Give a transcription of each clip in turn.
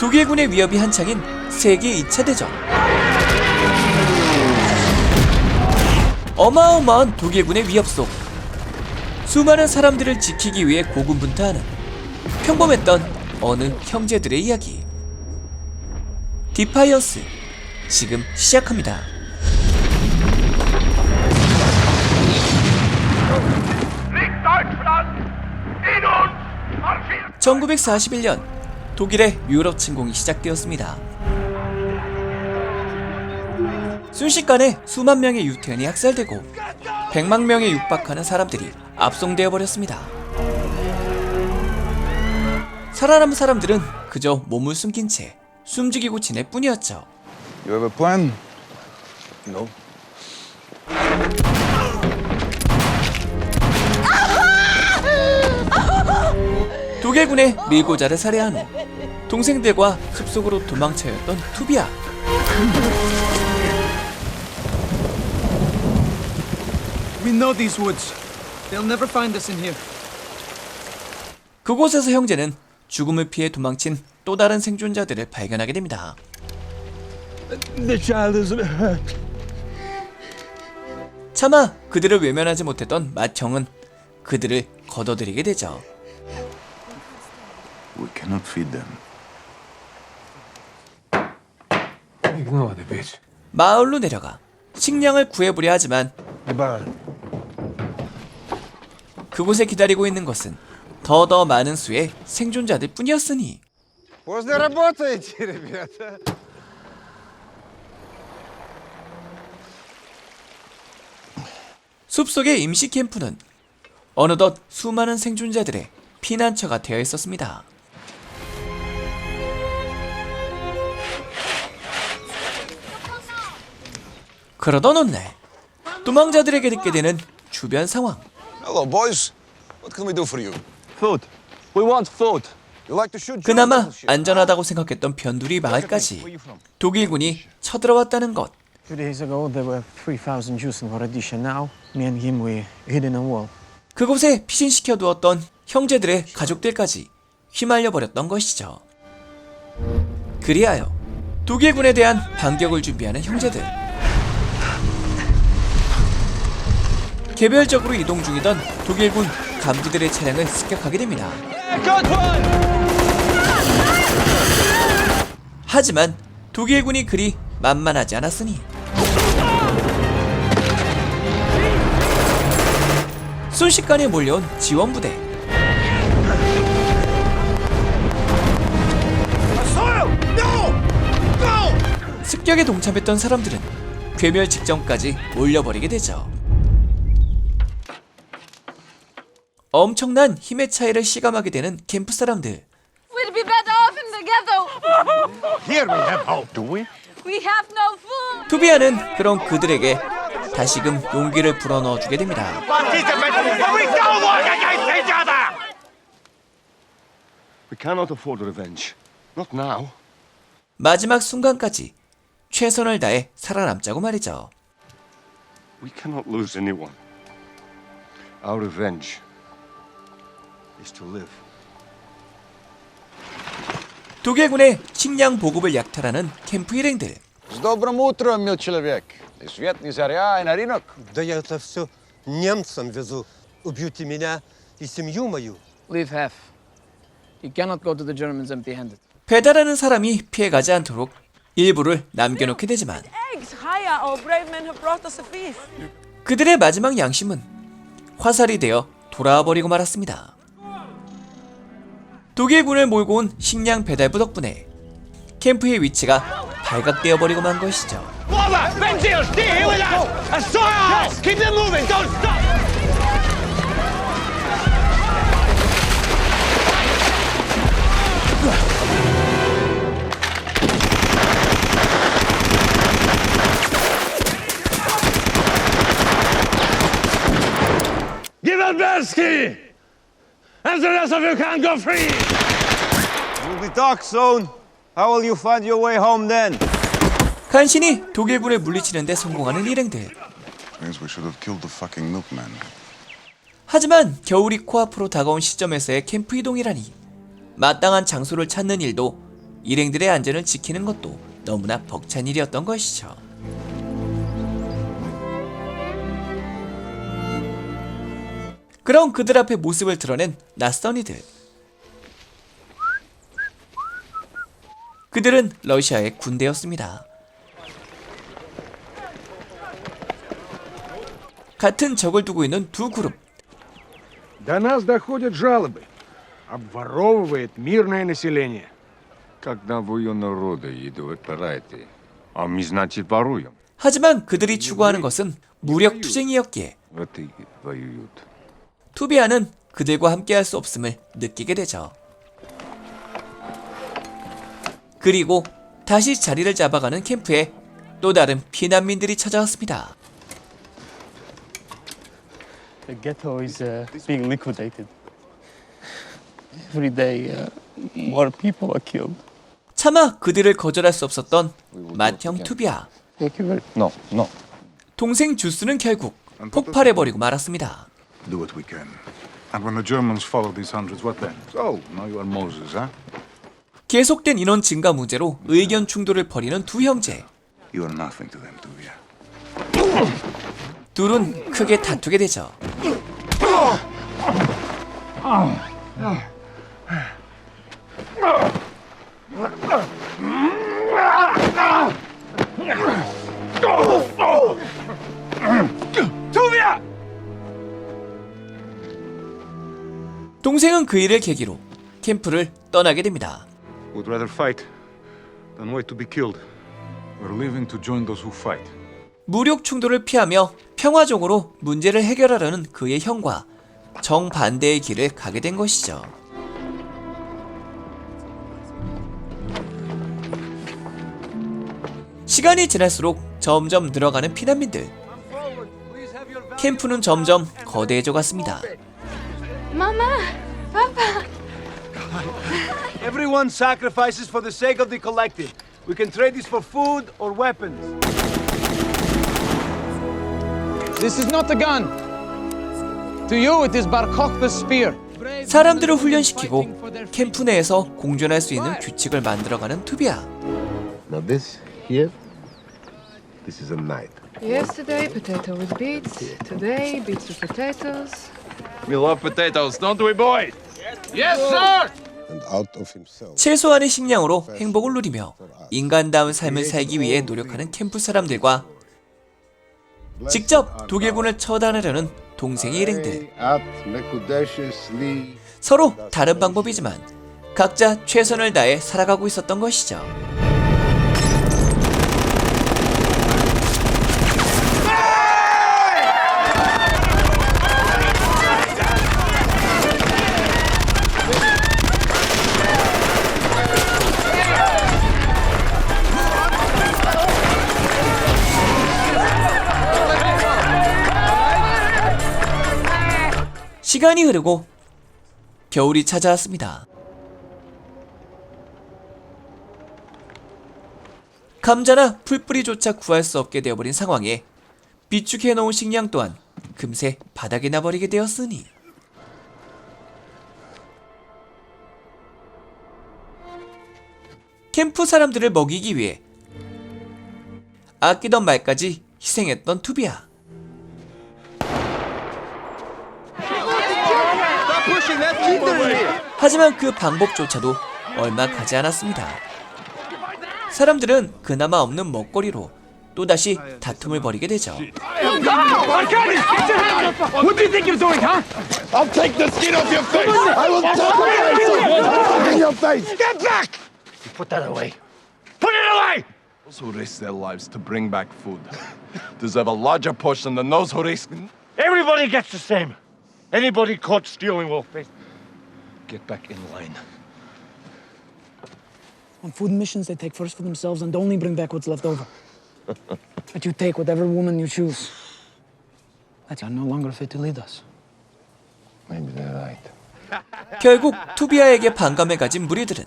독일군의 위협이 한창인 세계 2차 대전. 어마어마한 독일군의 위협 속 수많은 사람들을 지키기 위해 고군분투하는 평범했던 어느 형제들의 이야기. 디파이어스 지금 시작합니다. 1941년 독일의 유럽 침공이 시작되었습니다. 순식간에 수만 명의 유태인이 학살되고 100만 명에 육박하는 사람들이 압송되어 버렸습니다. 살아남은 사람들은 그저 몸을 숨긴 채 숨죽이고 지낼 뿐이었죠. You have a plan? No. 독일군의 밀고자를 살해한 후 동생들과 숲속으로 도망쳐였던 투비아. We know these woods. They'll never find us in here. 그곳에서 형제는 죽음을 피해 도망친 또 다른 생존자들을 발견하게 됩니다. The child is hurt. 차마 그들을 외면하지 못했던 맏형은 그들을 걷어들이게 되죠. We cannot feed them. Ignore the bitch. 마을로 내려가 식량을 구해보려 하지만 Goodbye. 그곳에 기다리고 있는 것은 더더 많은 수의 생존자들 뿐이었으니 Поздно работаете, ребята. 숲속의 임시 캠프는 어느덧 수많은 생존자들의 피난처가 되어 있었습니다. 그러던 어느 날 도망자들에게 듣게 되는 주변 상황. Hello, boys. What can we do for you? Food. We want food. You like to shoot 그나마? 안전하다고 생각했던 변두리 마을까지 독일군이 쳐들어왔다는 것. Two days ago, there were 3,000 Jews in Horadisha. Now, me and him, we hid in a wall. 그곳에 피신시켜 두었던 형제들의 가족들까지 휘말려 버렸던 것이죠. 그리하여 독일군에 대한 반격을 준비하는 형제들. 개별적으로 이동 중이던 독일군 감지들의 차량을 습격하게 됩니다. 하지만 독일군이 그리 만만하지 않았으니 순식간에 몰려온 지원부대. 습격에 동참했던 사람들은 괴멸 직전까지 몰려버리게 되죠. 엄청난 힘의 차이를 시감하게 되는 캠프 사람들. We'd be better off in the ghetto. Here we have hope. Do we? We have no food. 투비아는 그런 그들에게 다시금 용기를 불어넣어 주게 됩니다. We cannot afford revenge. Not now. 마지막 순간까지 최선을 다해 살아남자고 말이죠. We cannot lose anyone. Our revenge. 독일군의 식량 보급을 약탈하는 캠프 일행들. С добрым утром, мил человек. И свет не заря, и на рынок. Да я это все немцам везу. Убьют и меня, и семью мою. Leave half. You cannot go to the Germans empty handed. 배달하는 사람이 피해가지 않도록 일부를 남겨놓게 되지만 Eggs. Hiya, our brave men have brought us a feast. 그들의 마지막 양심은 화살이 되어 돌아와 버리고 말았습니다. 독일군을 몰고 온 식량 배달부 덕분에 캠프의 위치가 발각되어 버리고 만 것이죠. Give up Bersky! And the rest of you can go free! You'll be dark soon. How will you find your way home then? 간신히 독일군을 물리치는데 성공하는 일행들. Means we should have killed the fucking milkman. 하지만 겨울이 코앞으로 다가온 시점에서의 캠프 이동이라니 마땅한 장소를 찾는 일도 일행들의 안전을 지키는 것도 너무나 벅찬 일이었던 것이죠. 그럼 그들 앞에 모습을 드러낸 낯선 이들. 그들은 러시아의 군대였습니다. 같은 적을 두고 있는 두 그룹. До нас доходят жалобы. Обворовывает мирное население. Когда вы народа идут парайте, а мы, значит, воруем. 하지만 그들이 추구하는 것은 무력 투쟁이었기에 Вот и воюют. 투비아는 그들과 함께할 수 없음을 느끼게 되죠. 그리고 다시 자리를 잡아가는 캠프에 또 다른 피난민들이 찾아왔습니다. The ghetto is uh, being liquidated. Every day, uh, more people are killed. 차마 그들을 거절할 수 없었던 맏형 투비아. No, no. 동생 주스는 결국 폭발해버리고 말았습니다. Do what we can. And when the Germans follow these hundreds, what then? So, now you are Moses, huh? 계속된 인원 증가 문제로 의견 충돌을 벌이는 두 형제. You are nothing to them, Tuvia. 둘은 크게 다투게 되죠. 동생은 그 일을 계기로 캠프를 떠나게 됩니다. Would rather fight than wait to be killed. We're leaving to join those who fight. 무력 충돌을 피하며 평화적으로 문제를 해결하려는 그의 형과 정반대의 길을 가게 된 것이죠. 시간이 지날수록 점점 늘어가는 피난민들. 캠프는 점점 거대해져 갔습니다. Mama, Papa. Everyone sacrifices for the sake of the collective. We can trade this for food or weapons. This is not a gun. To you, it is Bar Kokhba's spear. 사람들을 훈련시키고 캠프 내에서 공존할 수 있는 규칙을 만들어가는 투비아. Now this here, this is a knight. Yesterday, potato with beets. Today, beets with potatoes. We love potatoes, don't we, boys? Yes, sir! And out of himself. 최소한의 식량으로 행복을 누리며 인간다운 삶을 살기 위해 노력하는 캠프 사람들과 직접 독일군을 처단하려는 동생의 일행들. 서로 다른 방법이지만 각자 최선을 다해 살아가고 있었던 것이죠. 시간이 흐르고 겨울이 찾아왔습니다. 감자나 풀뿌리조차 구할 수 없게 되어버린 상황에 비축해놓은 식량 또한 금세 바닥에 나버리게 되었으니 캠프 사람들을 먹이기 위해 아끼던 말까지 희생했던 투비아 하지만 그 방법조차도 얼마 가지 않았습니다. 사람들은 그나마 없는 먹거리로 또다시 다툼을 벌이게 되죠. What do you think you're doing, huh? I'll take the skin off your face! I will take your face! Get back! Put that away. Put it away! Those who risk their lives to bring back food deserve a larger portion than those who risk. Everybody gets the same. Anybody caught stealing will face. Get back in line. On food missions, they take first for themselves and only bring back what's left over. but you take whatever woman you choose. That you're no longer fit to lead us. Maybe they're right. 결국 투비아에게 반감을 가진 무리들은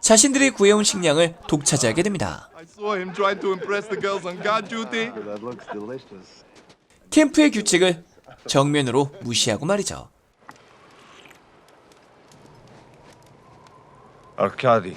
자신들이 구해온 식량을 독차지하게 됩니다. I saw him trying to impress the girls on guard duty. That looks delicious. 캠프의 규칙을 정면으로 무시하고 말이죠. Arkady,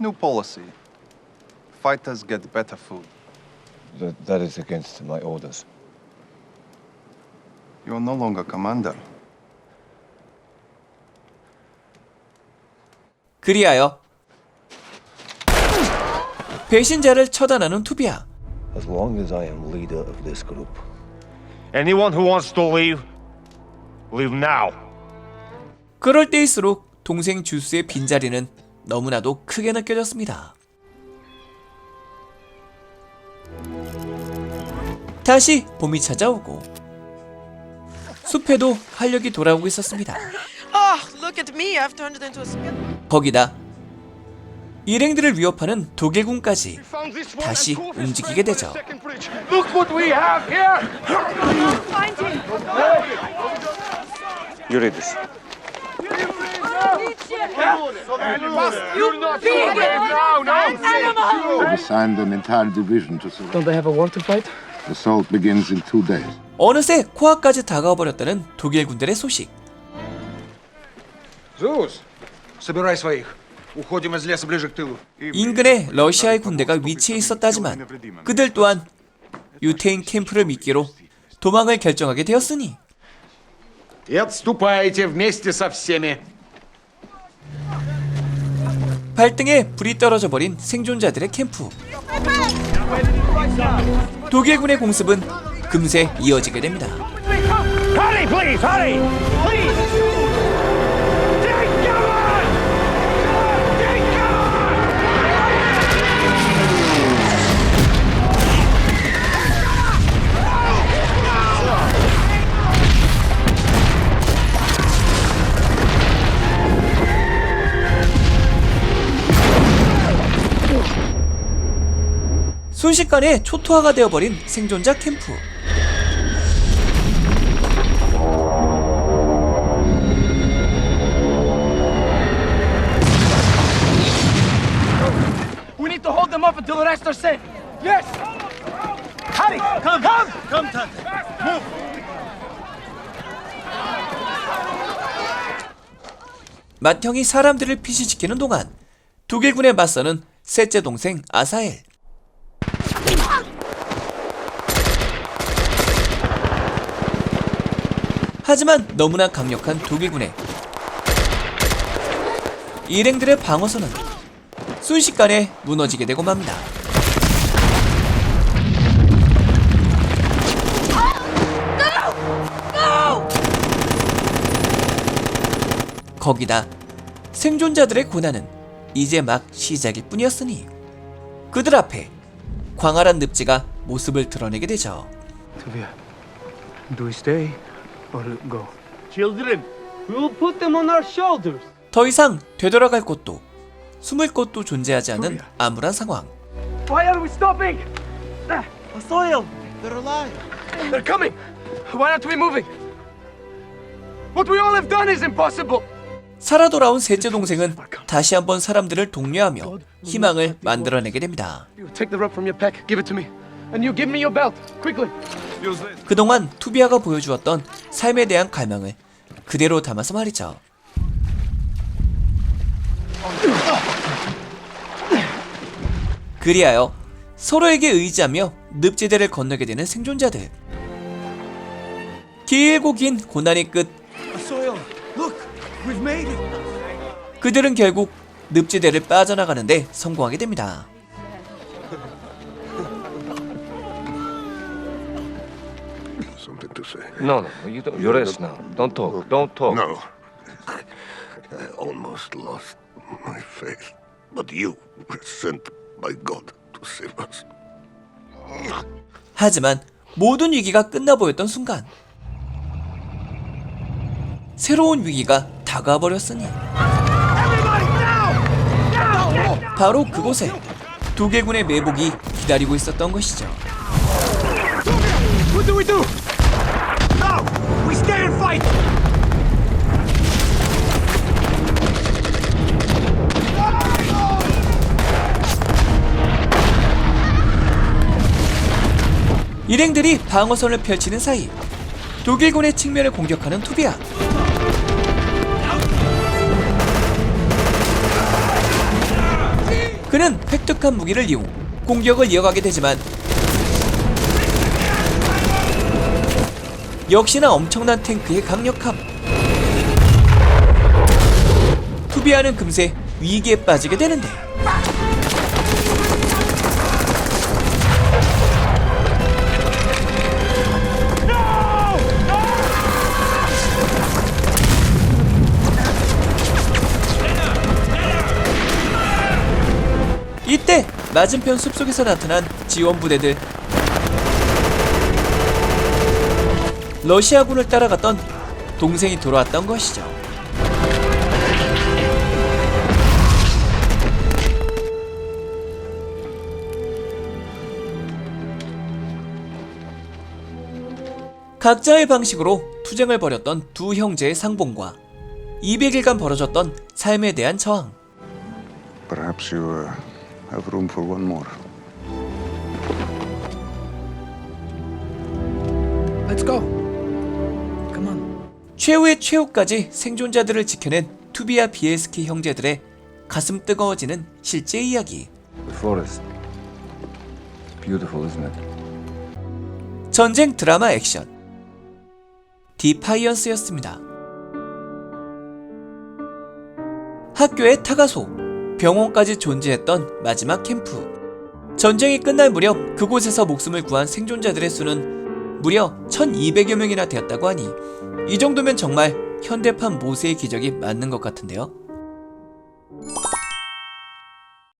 New policy. Fighters get better food. That, that is against my orders. You're no longer commander. 그리하여 배신자를 처단하는 투비아. As long as I am leader of this group, Anyone who wants to leave, leave now. 그럴 때일수록 동생 주스의 빈자리는 너무나도 크게 느껴졌습니다. 다시 봄이 찾아오고 숲에도 활력이 돌아오고 있었습니다. Oh, look at me. I've turned it into a spin. 거기다 일행들을 위협하는 독일군까지 다시 움직이게 되죠. Look what we have here! you read this. We've assigned an entire division to surround. Don't they have a war to fight? Assault begins in two days. 어느새 코앞까지 다가와 버렸다는 독일 군들의 소식. Зус, собирай своих. 인근에 러시아의 군대가 위치해 있었다지만 그들 또한 유태인 캠프를 미끼로 도망을 결정하게 되었으니. 발등에 불이 떨어져 버린 생존자들의 캠프. 독일군의 공습은 금세 이어지게 됩니다. 순식간에 초토화가 되어버린 생존자 캠프. We need to hold them up until the rest are safe. Yes! Harry, come, come! Come, Tante. 맏형이 사람들을 피시지키는 동안 독일군에 맞서는 셋째 동생 아사엘. 하지만 너무나 강력한 독일군의 일행들의 방어선은 순식간에 무너지게 되고 맙니다. 거기다 생존자들의 고난은 이제 막 시작일 뿐이었으니 그들 앞에 광활한 늪지가 모습을 드러내게 되죠. Tuvia, do we stay or go? Children, we will put them on our shoulders. 더 이상 되돌아갈 곳도 숨을 곳도 존재하지 않는 암울한 상황. Why are we stopping? Soil, they're alive. They're coming. Why aren't we moving? What we all have done is impossible. 살아 돌아온 셋째 동생은 다시 한번 사람들을 독려하며 희망을 만들어내게 됩니다. 그동안 투비아가 보여주었던 삶에 대한 갈망을 그대로 담아서 말이죠. 그리하여 서로에게 의지하며 늪지대를 건너게 되는 생존자들. 길고 긴 고난의 끝 그들은 결국 늪지대를 빠져나가는데 성공하게 됩니다. Something to say? No, no, you don't. You rest now. Don't talk. Don't talk. No. I almost lost my faith. But you were sent by God to save us. 하지만 모든 위기가 끝나 보였던 순간 새로운 위기가 다가와 버렸으니 바로 그곳에 독일군의 매복이 기다리고 있었던 것이죠. 일행들이 방어선을 펼치는 사이 독일군의 측면을 공격하는 투비아. 획득한 무기를 이용 공격을 이어가게 되지만 역시나 엄청난 탱크의 강력함. 투비아는 금세 위기에 빠지게 되는데 맞은편 숲속에서 나타난 지원 부대들 러시아군을 따라갔던 동생이 돌아왔던 것이죠. 각자의 방식으로 투쟁을 벌였던 두 형제의 상봉과 200일간 벌어졌던 삶에 대한 저항. Perhaps you uh, have room for one more. Let's go. Come on. 최후의 최후까지 생존자들을 지켜낸 투비아 비엘스키 형제들의 가슴 뜨거워지는 실제 이야기. The forest. Beautiful, isn't it? 전쟁 드라마 액션 디파이언스였습니다. 학교의 타가소, 병원까지 존재했던 마지막 캠프. 전쟁이 끝날 무렵 그곳에서 목숨을 구한 생존자들의 수는 무려 1200여 명이나 되었다고 하니 이 정도면 정말 현대판 모세의 기적이 맞는 것 같은데요.